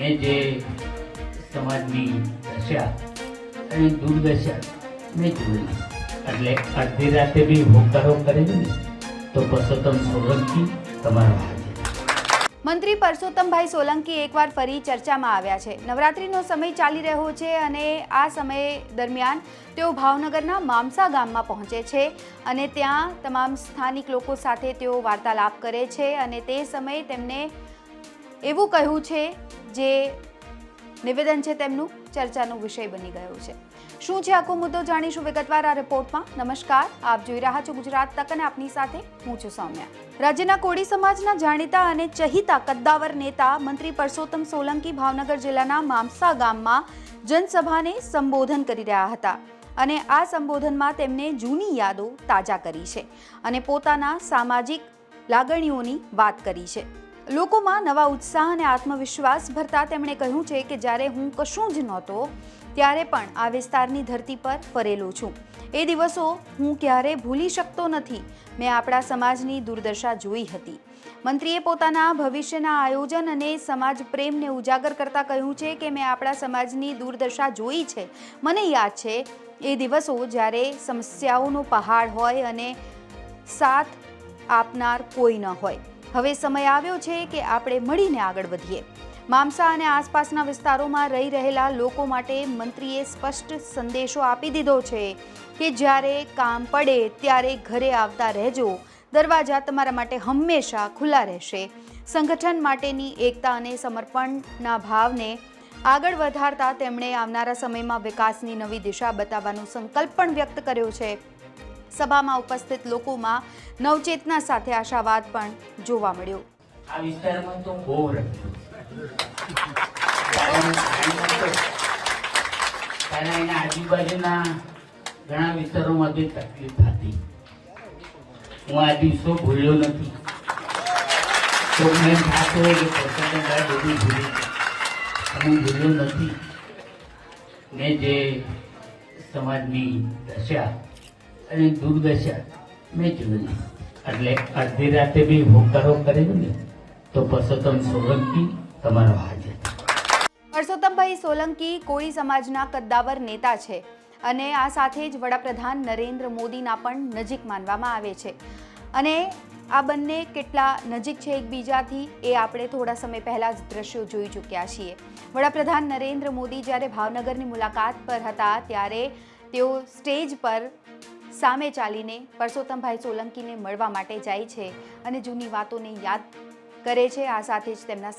મેં જે સમાજની દશા અને દુર્દશા મેં જોઈ. એટલે અડધી રાતે બી હોકારો કરે ને, તો પરસોત્તમ સોલંકી તમારો મંત્રી પરસોત્તમભાઈ સોલંકી એકવાર ફરી ચર્ચામાં આવ્યા છે. નવરાત્રિનો સમય ચાલી રહ્યો છે અને આ સમય દરમિયાન તેઓ ભાવનગરના મામસા ગામમાં પહોંચે છે અને ત્યાં તમામ સ્થાનિક લોકો સાથે તેઓ વાર્તાલાપ કરે છે અને તે સમયે તેમને એવું કહ્યું છે જે નિવેદન છે તેમનું ચર્ચાનો વિષય બની ગયો છે. શું છે આખો મુદ્દો જાણીશું વિગતવાર આ રિપોર્ટમાં. નમસ્કાર, આપ જોઈ રહ્યા છો ગુજરાત તક અને આપની સાથે હું છું સૌમ્યા. રાજ્યના કોળી સમાજના જાણીતા અને ચહિતા કદ્દાવર નેતા મંત્રી પરસોત્તમ સોલંકી ભાવનગર જિલ્લાના મામસા ગામમાં જનસભાને સંબોધન કરી રહ્યા હતા અને આ સંબોધનમાં તેમને જૂની યાદો તાજા કરી છે અને પોતાના સામાજિક લાગણીઓની વાત કરી છે. લોકોમાં નવા ઉત્સાહ અને આત્મવિશ્વાસ ભરતા તેમણે કહ્યું છે કે જ્યારે હું કશું જ નહોતો, ત્યારે પણ આ વિસ્તારની ધરતી પર ફરેલો છું. એ દિવસો હું ક્યારે ભૂલી શકતો નથી. મેં આપણા સમાજની દુર્દશા જોઈ હતી. મંત્રીએ પોતાના ભવિષ્યના આયોજન અને સમાજ પ્રેમને ઉજાગર કરતા કહ્યું છે કે મેં આપણા સમાજની દુર્દશા જોઈ છે. મને યાદ છે, એ દિવસો જ્યારે સમસ્યાઓનો પહાડ હોય અને સાથ આપનાર કોઈ ન હોય. હવે સમય આવ્યો છે કે આપણે મળીને આગળ વધીએ. મામસા અને આસપાસના વિસ્તારોમાં રહી રહેલા લોકો માટે મંત્રીએ સ્પષ્ટ સંદેશો આપી દીધો છે કે જ્યારે કામ પડે ત્યારે ઘરે આવતા રહેજો. દરવાજા તમારા માટે હંમેશા ખુલ્લા રહેશે. સંગઠન માટેની એકતા અને સમર્પણના ભાવને આગળ વધારતા તેમણે આવનારા સમયમાં વિકાસની નવી દિશા બતાવવાનો સંકલ્પ પણ વ્યક્ત કર્યો છે. સભામાં ઉપસ્થિત લોકોમાં નવચેતના સાથે આશાવાદ પણ જોવા મળ્યો. આ વિસ્તારમાં તો આજુબાજુના ઘણા વિસ્તારોમાં તકલીફ થતી. હું આ દિવસો ભૂલ્યો નથી. તો મને ભૂલ્યો નથી. મેં જે સમાજની દશા અને દુર્દશા મેં જોઈ એટલે અડધી રાતે બી હોકારો કરેલો ને, તો પરસોત્તમ સોલંકી તમારો હાજર. પરસોત્તમભાઈ સોલંકી કોળી સમાજના કદ્દાવર નેતા છે અને આ સાથે જ વડાપ્રધાન નરેન્દ્ર મોદીના પણ નજીક માનવામાં આવે છે. અને આ બંને કેટલા નજીક છે એકબીજાથી એ આપણે થોડા સમય પહેલાં જ દ્રશ્યો જોઈ ચૂક્યા છીએ. વડાપ્રધાન નરેન્દ્ર મોદી જ્યારે ભાવનગરની મુલાકાત પર હતા ત્યારે તેઓ સ્ટેજ પર સામે ચાલીને પરસોત્તમભાઈ સોલંકીને મળવા માટે જાય છે અને જૂની વાતોને યાદ કરે છે. આ સાથે જ તેમના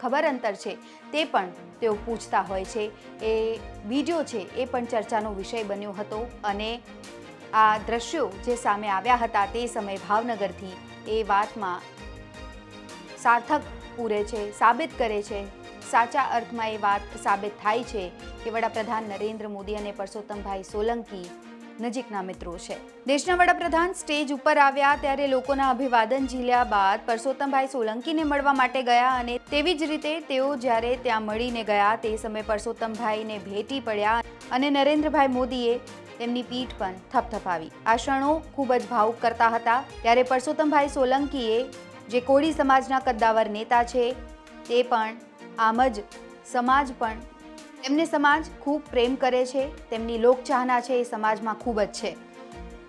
ખબર અંતર છે તે પણ તેઓ પૂછતા હોય છે. એ વીડિયો છે એ પણ ચર્ચાનો વિષય બન્યો હતો અને આ દ્રશ્યો જે સામે આવ્યા હતા તે સમયે ભાવનગરથી એ વાતમાં સાર્થક પૂરે છે, સાબિત કરે છે. સાચા અર્થમાં એ વાત સાબિત થાય છે કે વડાપ્રધાન નરેન્દ્ર મોદી અને પરસોત્તમભાઈ સોલંકી નજીકના મિત્રો છે. દેશના વડાપ્રધાન સ્ટેજ ઉપર આવ્યા ત્યારે લોકોના અભિવાદન ઝીલ્યા બાદ પરસોત્તમભાઈ સોલંકીને મળવા માટે ગયા અને તેવી જ રીતે તેઓ જ્યારે ત્યાં મળીને ગયા તે સમયે પરસોત્તમભાઈને ભેટી પડ્યા અને નરેન્દ્રભાઈ મોદીએ તેમની પીઠ પણ થપથપાવી. આ ક્ષણો ખૂબ જ ભાવુક કરતા હતા ત્યારે પરસોત્તમભાઈ સોલંકીએ જે કોળી સમાજના કદ્દાવર નેતા છે તે પણ આમ જ સમાજ પણ તેમને સમાજ ખૂબ પ્રેમ કરે છે, તેમની લોકચાહના છે એ સમાજમાં ખૂબ જ છે.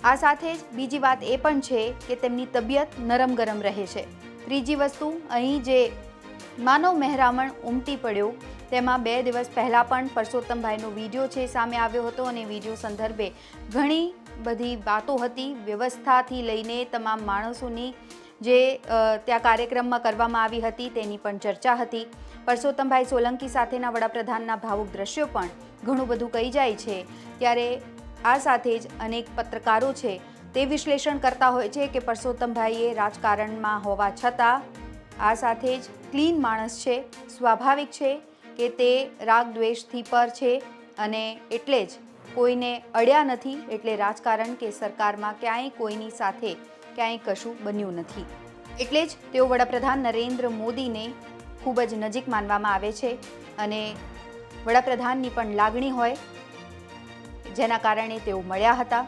આ સાથે જ બીજી વાત એ પણ છે કે તેમની તબિયત નરમ ગરમ રહે છે. ત્રીજી વસ્તુ, અહીં જે માનવ મહેરામણ ઉમટી પડ્યો, તેમાં બે દિવસ પહેલાં પણ પરસોત્તમભાઈનો વીડિયો છે સામે આવ્યો હતો અને વીડિયો સંદર્ભે ઘણી બધી વાતો હતી. વ્યવસ્થાથી લઈને તમામ માણસોની જે ત્યાં કાર્યક્રમમાં કરવામાં આવી હતી તેની પણ ચર્ચા હતી. પરસોત્તમભાઈ સોલંકી સાથેના વડાપ્રધાનના ભાવુક દ્રશ્યો પણ ઘણું બધું કહી જાય છે. ત્યારે આ સાથે જ અનેક પત્રકારો છે તે વિશ્લેષણ કરતા હોય છે કે પરસોત્તમભાઈએ રાજકારણમાં હોવા છતાં આ સાથે જ ક્લીન માણસ છે, સ્વાભાવિક છે કે તે રાગ દ્વેષથી પર છે અને એટલે જ કોઈને અડ્યા નથી, એટલે રાજકારણ કે સરકારમાં ક્યાંય કોઈની સાથે ક્યાંય કશું બન્યું નથી. એટલે જ તેઓ વડાપ્રધાન નરેન્દ્ર મોદીને ખૂબ જ નજીક માનવામાં આવે છે અને વડાપ્રધાનની પણ લાગણી હોય, જેના કારણે તેઓ મળ્યા હતા.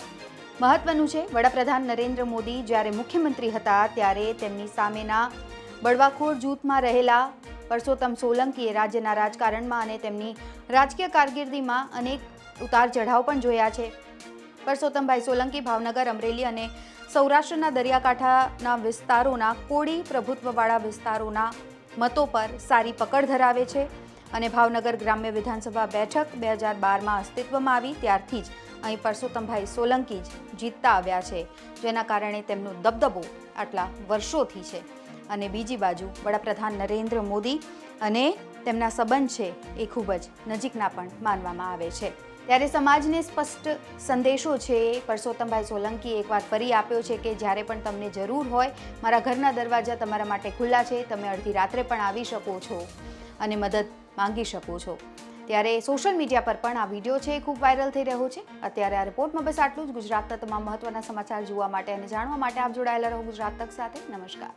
મહત્વનું છે, વડાપ્રધાન નરેન્દ્ર મોદી જ્યારે મુખ્યમંત્રી હતા ત્યારે તેમની સામેના બળવાખોર જૂથમાં રહેલા પરસોત્તમ સોલંકીએ રાજ્યના રાજકારણમાં અને તેમની રાજકીય કારકિર્દીમાં અનેક ઉતાર ચઢાવ પણ જોયા છે. પરસોત્તમભાઈ સોલંકી, ભાવનગર, અમરેલી અને સૌરાષ્ટ્રના દરિયાકાંઠાના વિસ્તારોના કોળી પ્રભુત્વવાળા વિસ્તારોના મતો પર સારી પકડ ધરાવે છે અને ભાવનગર ગ્રામ્ય વિધાનસભા બેઠક બે હજાર બારમાં અસ્તિત્વમાં આવી. ત્યારથી જ અહીં પરસોત્તમભાઈ સોલંકી જ જીતતા આવ્યા છે, જેના કારણે તેમનો દબદબો આટલા વર્ષોથી છે. અને બીજી બાજુ વડાપ્રધાન નરેન્દ્ર મોદી અને તેમના સંબંધ છે એ ખૂબ જ નજીકના પણ માનવામાં આવે છે. ત્યારે સમાજને સ્પષ્ટ સંદેશો છે. પરસોત્તમભાઈ સોલંકીએ એકવાર ફરી આપ્યો છે કે જ્યારે પણ તમને જરૂર હોય, મારા ઘરના દરવાજા તમારા માટે ખુલ્લા છે. તમે અડધી રાત્રે પણ આવી શકો છો અને મદદ માંગી શકો છો. ત્યારે સોશિયલ મીડિયા પર પણ આ વીડિયો છે, ખૂબ વાયરલ થઈ રહ્યો છે. અત્યારે આ રિપોર્ટમાં બસ આટલું જ. ગુજરાતના તમામ મહત્વના સમાચાર જોવા માટે અને જાણવા માટે આપ જોડાયેલા રહો ગુજરાત તક સાથે. નમસ્કાર.